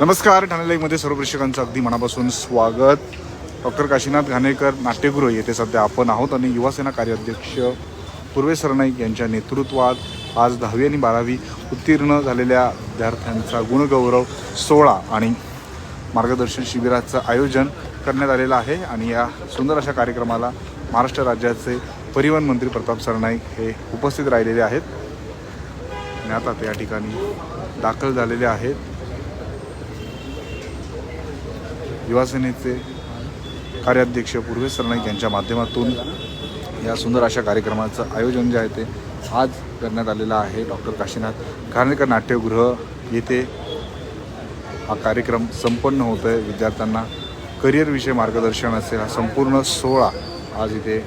नमस्कार ठाणे लाईव्हमध्ये सर्व प्रेक्षकांचं अगदी मनापासून स्वागत. डॉक्टर काशीनाथ घाणेकर नाट्यगृह येथे सध्या आपण आहोत आणि युवासेना कार्याध्यक्ष पूर्वे सरनाईक यांच्या नेतृत्वात आज दहावी आणि बारावी उत्तीर्ण झालेल्या विद्यार्थ्यांचा गुणगौरव सोहळा आणि मार्गदर्शन शिबिराचं आयोजन करण्यात आलेलं आहे आणि या सुंदर अशा कार्यक्रमाला महाराष्ट्र राज्याचे परिवहन मंत्री प्रताप सरनाईक हे उपस्थित राहिलेले आहेत. आणि आता या ठिकाणी दाखल झालेले आहेत. युवासेनेचे कार्याध्यक्ष पूर्वेश सरनाईक यांच्या माध्यमातून या सुंदर अशा कार्यक्रमाचं आयोजन जे आहे ते आज करण्यात आलेलं आहे. डॉक्टर काशीनाथ घाणेकर नाट्यगृह येथे हा कार्यक्रम संपन्न होत आहे विद्यार्थ्यांना करिअरविषयी मार्गदर्शन असेल हा संपूर्ण सोहळा आज इथे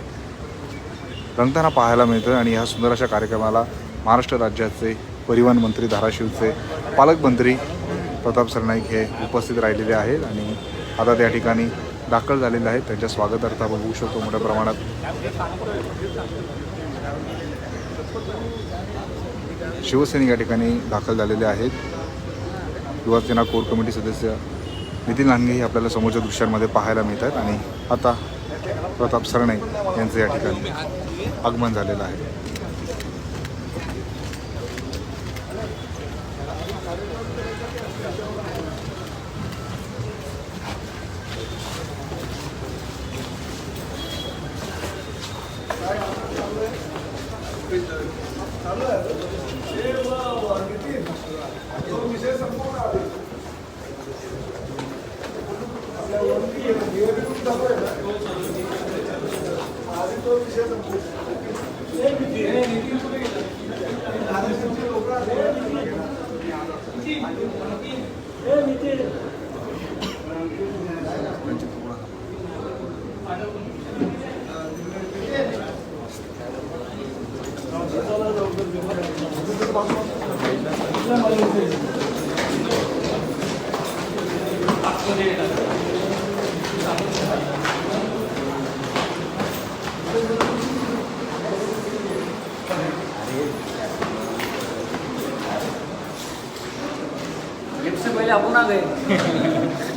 रंगताना पाहायला मिळतं आणि ह्या सुंदर अशा कार्यक्रमाला महाराष्ट्र राज्याचे परिवहन मंत्री धाराशिवचे पालकमंत्री प्रताप सरनाईक हे उपस्थित राहिलेले आहेत आणि आता त्या ठिकाणी दाखल झालेले आहेत. त्यांच्या स्वागतार्थ आपण बघू शकतो मोठ्या प्रमाणात. शिवसैनिक या ठिकाणी दाखल झालेले आहेत. युवासेना कोर कमिटी सदस्य नितीन लांडगेही आपल्याला समोरच्या दृश्यांमध्ये पाहायला मिळतात आणि आता प्रताप सरणे यांचं या ठिकाणी आगमन झालेलं आहे. नीचे से पहले अपन आ गए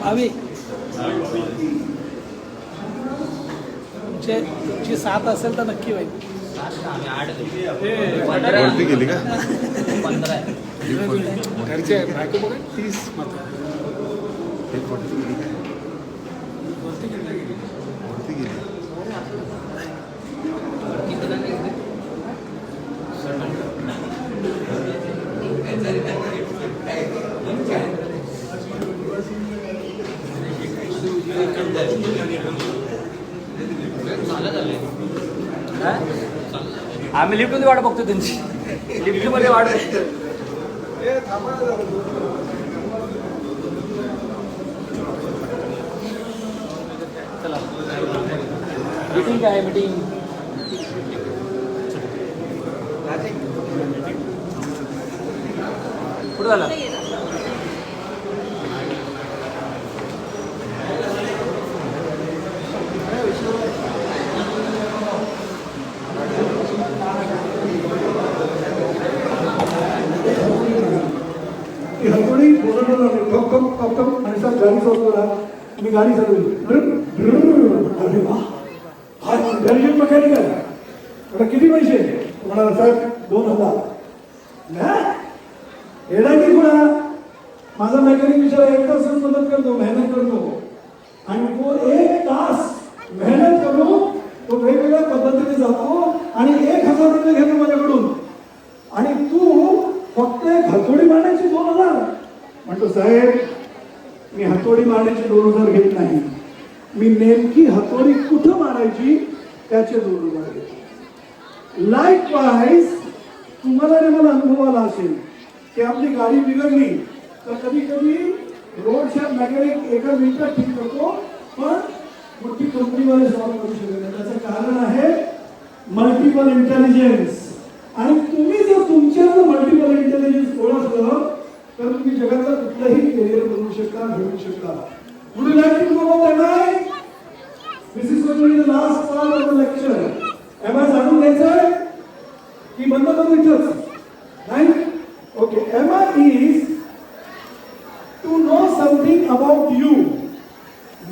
भावी. तुमचे तुमची साथ असेल तर नक्की होईल. वरती गेली का? घरचे बायको बघा तीस मात्र. एक वरती गेली. आम्ही लिफ्टमध्ये वाट बघतो त्यांची. लिफ्टमध्ये वाट चला मीटिंग काय मीटिंग कुठं झालं ती हरपणी बोलवलं लागले ठोक ठोक ठोक ठोक आणि सर गाडी चालवतो ना मी गाडी चालवली अरे वा. हा इंटेलिजंट मॅकॅनिक आहे किती पैसे? म्हणाला साहेब दोन हजार. नाही की कुणा माझा मेकॅनिक विचार एक तास मदत करतो मेहनत करतो. आणि तो एक तास मेहनत करून तो वेगवेगळ्या पद्धतीने जातो आणि एक हजार रुपये घेतो माझ्याकडून. आणि तू फक्त एक मारण्याची दोन हजार. म्हणतो साहेब मी हातोडी मारण्याचे दोन हजार घेत नाही. मी नेमकी हातोडी कुठं मारायची त्याचे दोन हजार घेतो लाईक वाईज तुम्हाला आणि मला अनुभव आला असेल की आपली गाडी बिघडली तर कधी कधी रोडच्या मेकॅनिक एका मिनिटात ठीक करतो पण मोठी कंपनीवाले सॉल्व्ह करू शकत नाही. त्याचं कारण आहे मल्टिपल इंटेलिजन्स आणि तुम्ही जर तुमच्या मल्टिपल इंटेलिजन्स ओळखलं तर तुम्ही जगाचा कुठलंही करिअर बनवू शकता घडवू शकता पुढे लाईफ बाबा aim is last lecture aim I जाणून घ्यायचं की बंद करू okay aim is to know something about you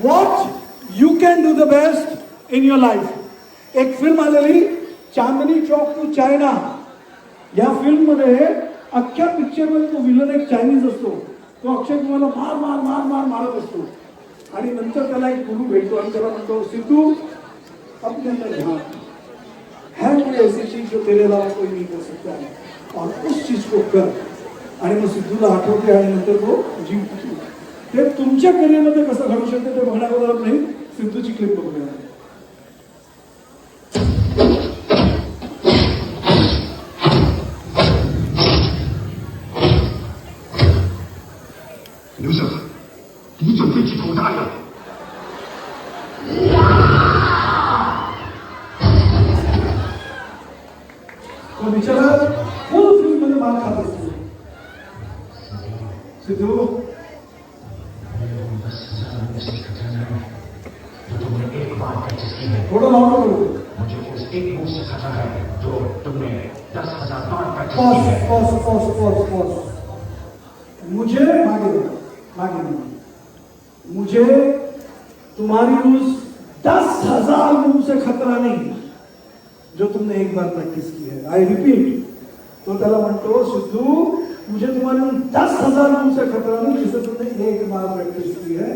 what you can do the best in your life एक फिल्म आलेली चांदनी चौक टू चायना या फिल्ममध्ये अख्ख्या पिक्चरमध्ये तो विलन एक चायनीज असतो. तो अक्षय कुमारला मार मार मार मार मारत असतो. आणि नंतर त्याला एक गुरु भेटतो आणि त्याला म्हणतो सिद्धू अपने ध्यान है कोई ऐसी चीज जो तेरे अलावा कोई नहीं कर सकता है और उस चीज को कर आणि मग सिद्धूला आठवते आणि नंतर तो जीव ते तुमच्या करिअरमध्ये कसं घडू शकते ते बघण्याबरोबर नाही. सिद्धूची क्लिप बघूया. तो बिचारा फुल फिल्ममध्ये मार खात असतो सिद्धू? थोडं लावणं पडतो मुझे उस एक मुंह से खता है जो तुमने दस हजार बार pause pause pause pause pause मुझे मागे मागे मुझे तुम्हारी उस दस हजार मुंह से खतरा नहीं जो तुमने एक बार प्रैक्टिस की है। आई रिपीट तो त्याला म्हणतो सिद्धू मुझे तुम्हारी उन दस हज़ार मुँह से खतरा नहीं जिसे तुमने एक बार प्रैक्टिस की है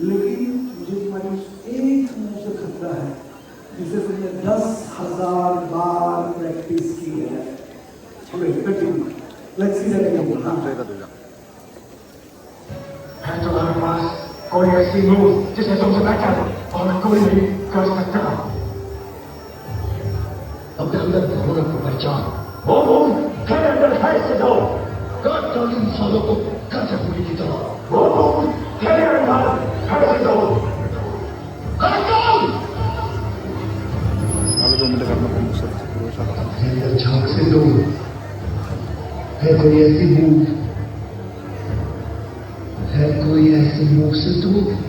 लेकिन मुझे तुम्हारी उस एक मुँह से खतरा है जिसे तुमने दस हज़ार बार प्रैक्टिस की है. हाँ. तुम्हारे पास कोई ऐसी मुँह जिसे तुम बेहतर और कोई भी कर सकता डाली इंसानों को काटे हुए की तरह वो मुंह तेरे अंदर है से दो काट डाल मला दोन मिनिटं करणं पण सर पुरुषाला अंदर झांक से दो है कोई ऐसी मुंह है कोई ऐसी मुंह से दो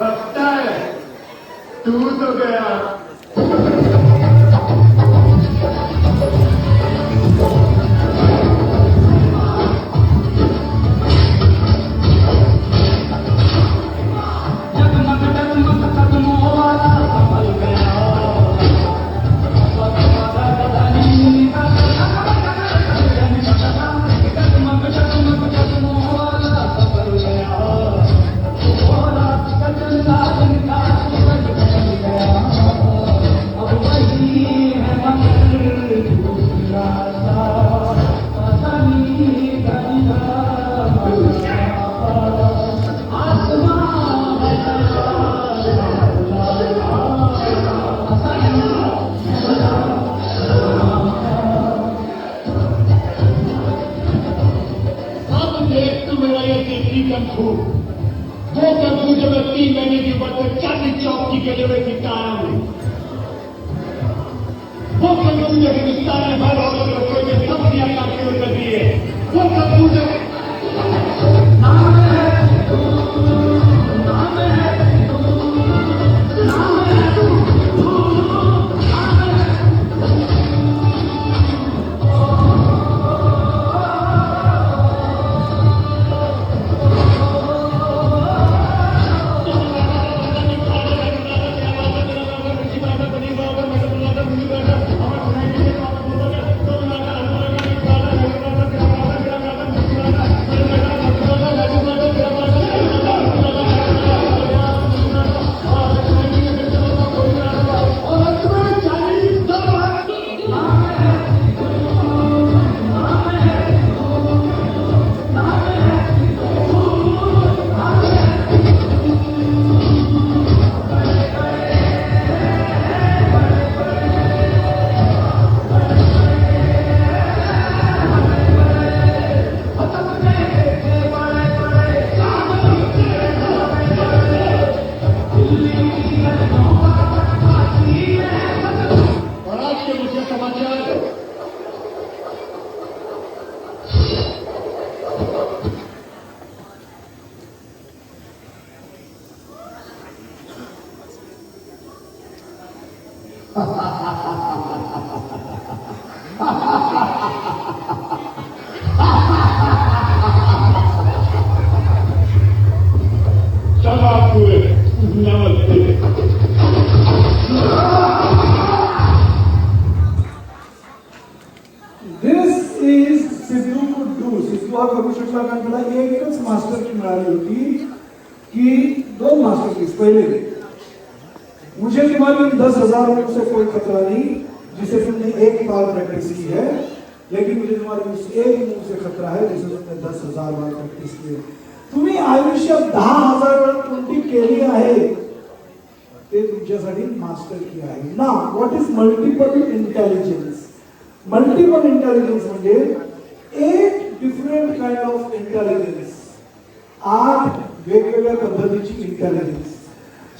लगता है तू वो कंखू जो कि सारे भर और बच्चों के 장학교의 운명을 सिद्धू एकच मास्टर की मिळाली होती की दोन मास्टर पीस पहिले मुझे तुम्हारी इन दस हजार रुपये से कोई खतरा नहीं जिसे तुमने एक बार प्रैक्टिस की है लेकिन मुझे तुम्हारे उस एक मुंह से खतरा है जिसे तुमने दस हजार बार प्रॅक्टिस की आहे तुम्ही आयुष्यात दहा हजार वेळा कोणती केली आहे। ते तुमच्यासाठी मास्टर की आहे. ना what is multiple intelligence multiple intelligence म्हणजे एक डिफरंट काइंड ऑफ इंटेलिजन्स आठ वेगवेगळ्या पद्धतीची इंटेलिजन्स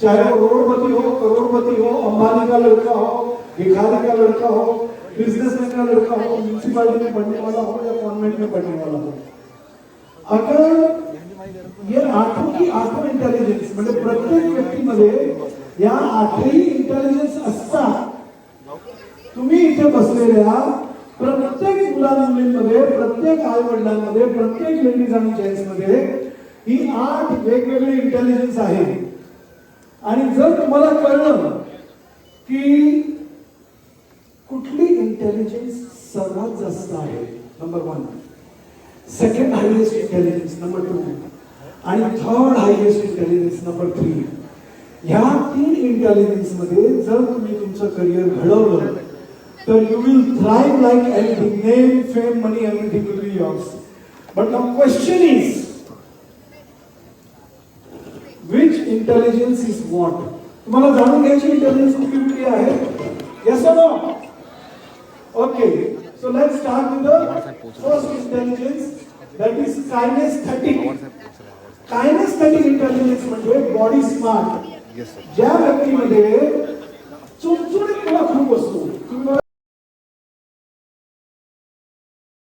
चाहे वो करोडपती हो करोड़पति हो अंबानी का लड़का हो भिखारी का लड़का हो बिजनेसमैन का लड़का हो म्यूनसिपालिटी में पढ़ने वाला हो या कॉन्वेंट में पढ़ने वाला हो. अगर ये आठों की आठों इंटेलिजन्स म्हणजे प्रत्येक व्यक्तीमध्ये या आठही इंटेलिजन्स असतात. तुम्ही इथे बसलेल्या प्रत्येक मुलांना मुलींमध्ये प्रत्येक आई वडिलांमध्ये प्रत्येक लेडीज आणि जेंट्समध्ये ही आठ वेगवेगळी इंटेलिजन्स आहे. आणि जर तुम्हाला कळलं की कुठली इंटेलिजन्स सर्वात जास्त आहे number one second highest intelligence number two आणि third highest intelligence number three ह्या तीन इंटेलिजन्समध्ये जर तुम्ही तुमचं करिअर घडवलं तर you will thrive like anything name fame money everything will be yours. But now question is which intelligence is what तुम्हाला जाणून घ्यायची इंटेलिजन्स कुठली कुठली आहे yes no okay so let start with the first intelligence that is kinesthetic kinesthetic intelligence म्हणजे body smart ज्या व्यक्तीमध्ये चुणचुणीत किंवा खूप असतो तुम्ही